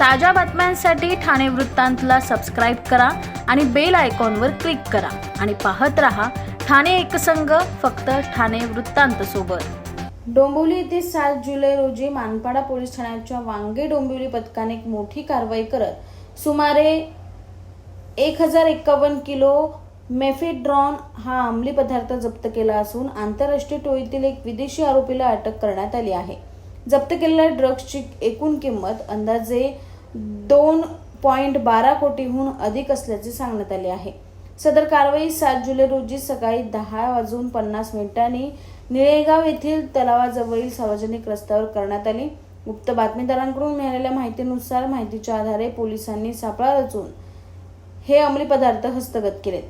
ताज्या बातम्यांसाठी ठाणे वृत्तांतला सबस्क्राईब करा आणि बेल आयकॉनवर क्लिक करा. आणि पाहत रहा ठाणे एकसंघ फक्त ठाणे वृत्तांत सोबत. डोंबिवली येथे सात जुलै रोजी मानपाडा पोलीस ठाण्याच्या वांगे डोंबिवली पथकाने एक मोठी कारवाई करत सुमारे एक हजार एक्कावन्न किलो मेफेड्रॉन हा अंमली पदार्थ जप्त केला असून आंतरराष्ट्रीय टोळीतील एक विदेशी आरोपीला अटक करण्यात आली आहे. जप्त केलेल्या ड्रग्सची एकूण किंमत अंदाजे दोन पॉईंट बारा कोटीहून अधिक असल्याचे सांगण्यात आले आहे. सदर कारवाई सात जुलै रोजी सकाळी दहा वाजून पन्नास मिनिटांनी निळेगाव येथील तलावाजवळील सार्वजनिक रस्त्यावर करण्यात आली. गुप्त बातमीदारांकडून मिळालेल्या माहितीनुसार माहितीच्या आधारे पोलिसांनी सापळा रचून हे अंमली पदार्थ हस्तगत केलेत.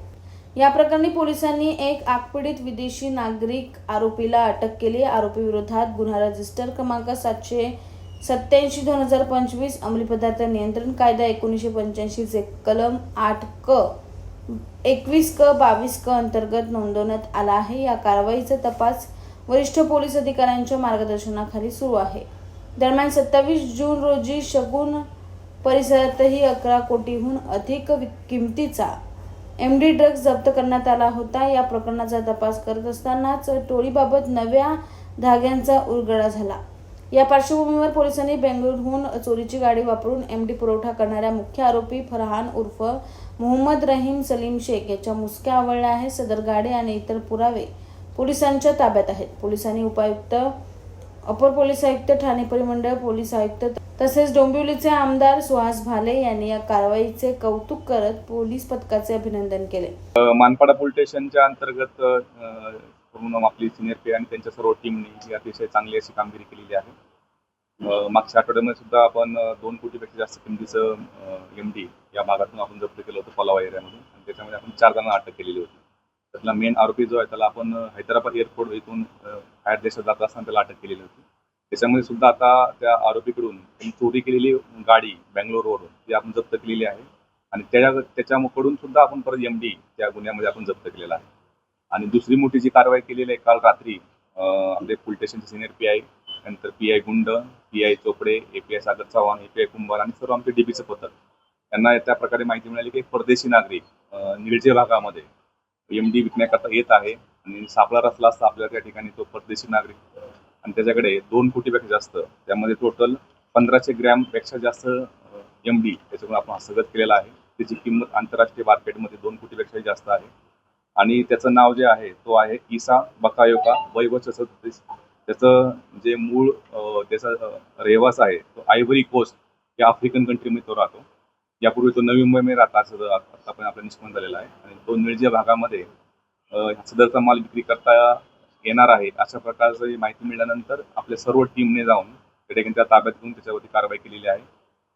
या प्रकरणी पोलिसांनी एक आगपीडित विदेशी नागरिक आरोपीला अटक केली. आरोपी विरोधात गुन्हा रजिस्टर क्रमांक सातशे सत्याऐंशी दोन हजार पंचवीस अंमली पदार्थ नियंत्रण कायदा एकोणीसशे पंच्याऐंशीचे कलम आठ क एकवीस क बावीस क अंतर्गत नोंदवण्यात आला आहे. या कारवाईचा तपास वरिष्ठ पोलीस अधिकाऱ्यांच्या मार्गदर्शनाखाली सुरू आहे. दरम्यान सत्तावीस जून रोजी शगुन परिसरातही अकरा कोटीहून अधिक किमतीचा एम डी ड्रग्ज जप्त करण्यात आला होता. या प्रकरणाचा तपास करत असतानाच टोळीबाबत नव्या धाग्यांचा उलगडा झाला. या पार्श्वभूमीवर पोलिसांनी बेंगळुरूहून चोरीची गाडी वापरून एम डी पुरवठा करणाऱ्या मुख्य आरोपी फरहान उर्फ मोहम्मद रहीम सलीम शेख याच्या मुसक्या आवळल्या आहेत. सदर गाडी आणि इतर पुरावे पोलिसांच्या ताब्यात आहेत. पोलिसांनी उपायुक्त अपर पोलीस आयुक्त ठाणे परिमंडळ पोलीस आयुक्त तसेच डोंबिवलीचे आमदार सुहास भाले यांनी या कारवाईचे कौतुक करत पोलीस पथकाचे अभिनंदन केले. मानपाडा पोलीस स्टेशनच्या अंतर्गत पूर्ण आपली सिनियर पी आणि त्यांच्या सर्व टीमने ही अतिशय चांगली अशी कामगिरी केलेली आहे. मागच्या आठवड्यामध्ये सुद्धा आपण दोन कोटीपेक्षा जास्त किमतीचं एम डी या भागातून आपण जप्त केलं होतं पलावा एरियामधून. आणि त्याच्यामध्ये आपण चार जणांना अटक केलेली होती. त्यातला मेन आरोपी जो आहे त्याला आपण हैदराबाद एअरपोर्ट इथून बाहेर देशात जात असताना त्याला अटक केलेली होती. त्याच्यामध्ये सुद्धा आता त्या आरोपीकडून चोरी केलेली गाडी बँगलोरवरून ती आपण जप्त केलेली आहे. आणि त्याच्या त्याच्याकडून सुद्धा आपण परत एम डी त्या गुन्ह्यामध्ये आपण जप्त केलेला आहे. आणि दुसरी मोठी जी कारवाई केलेली आहे काल रात्री आपले पोलीस स्टेशनचे सिनियर पी आय नंतर P I Gund P I Chopde A P I Sagar Chavan A P I Kumbhar आणि सर्व आमचे डीबीचं पथक. त्यांना त्या प्रकारे माहिती मिळाली की परदेशी नागरिक निळजे भागामध्ये एम डी विकण्याकरता येत आहे. आणि सापळा रचला असता आपल्या त्या ठिकाणी तो परदेशी नागरिक आणि त्याच्याकडे दोन कोटीपेक्षा जास्त त्यामध्ये टोटल पंधराशे ग्रॅमपेक्षा जास्त एम डी त्याच्याकडून आपण हस्तगत केलेला आहे. त्याची किंमत आंतरराष्ट्रीय मार्केटमध्ये दोन कोटीपेक्षाही जास्त आहे. आणि त्याचं नाव जे आहे तो आहे इसा बकायोका वैभव वर्ष सदतीस त्याचं जे मूळ त्याचा रहिवास आहे तो आयव्हरी कोस्ट या आफ्रिकन कंट्रीमध्ये तो राहतो. यापूर्वी तो नवी मुंबईमध्ये राहता असं आता पण आपला निष्पन्न झालेला आहे. आणि तो निळजे भागामध्ये सदरचा माल विक्री करता येणार आहे अशा प्रकारची माहिती मिळाल्यानंतर आपल्या सर्व टीमने जाऊन त्या ठिकाणी त्या ताब्यात घेऊन त्याच्यावरती कारवाई केलेली आहे.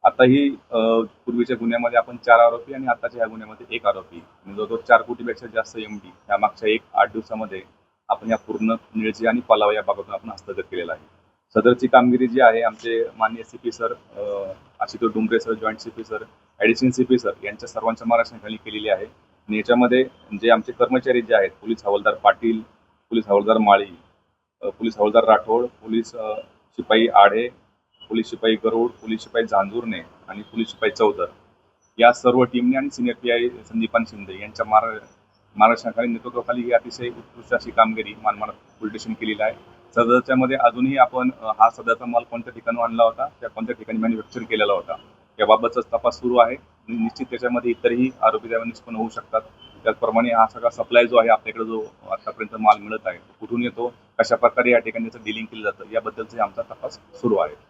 आताही ही पूर्वीच्या गुन्ह्यामध्ये आपण चार आरोपी आणि आताच्या ह्या गुन्ह्यामध्ये एक आरोपी. म्हणजे जवळजवळ चार कोटीपेक्षा जास्त एम डी या मागच्या एक आठ दिवसामध्ये आपण या पूर्ण निळजी आणि पलावा या भागातून आपण हस्तगत केलेला आहे. सदरची कामगिरी जी आहे आमचे मान्य C P sir Ashutosh Dumbre sir joint C P sir additional C P sir यांच्या सर्वांच्या मार्गदर्शनाखाली केलेली आहे. आणि याच्यामध्ये जे आमचे कर्मचारी जे आहेत पोलीस हवालदार पाटील पोलीस हवालदार माळी पोलीस हवालदार राठोड पोलीस शिपाई आढे पोलीस शिपाई गरुड पोलीस शिपाई झांजूरने आणि पोलीस शिपाई चौधर. या सर्व टीमने आणि senior P I Sandipan Shinde यांच्या मार मार्गदर्शनाखाली नेतृत्वाखाली ही अतिशय उत्कृष्ट अशी कामगिरी मानमाड पोलीस स्टेशन केलेली आहे. सदरच्यामध्ये अजूनही आपण हा सदरचा माल कोणत्या ठिकाणी आणला होता त्या कोणत्या ठिकाणी मॅन्युफॅक्चर केलेला होता याबाबतचा तपास सुरू आहे. आणि निश्चित त्याच्यामध्ये इतरही आरोपी निष्पन्न होऊ शकतात. त्याचप्रमाणे हा सगळा सप्लाय जो आहे आपल्याकडे जो आतापर्यंत माल मिळत आहे तो कुठून येतो? कशा प्रकारे या ठिकाणी डिलिंग केलं जातं? याबद्दलचा आमचा तपास सुरू आहे.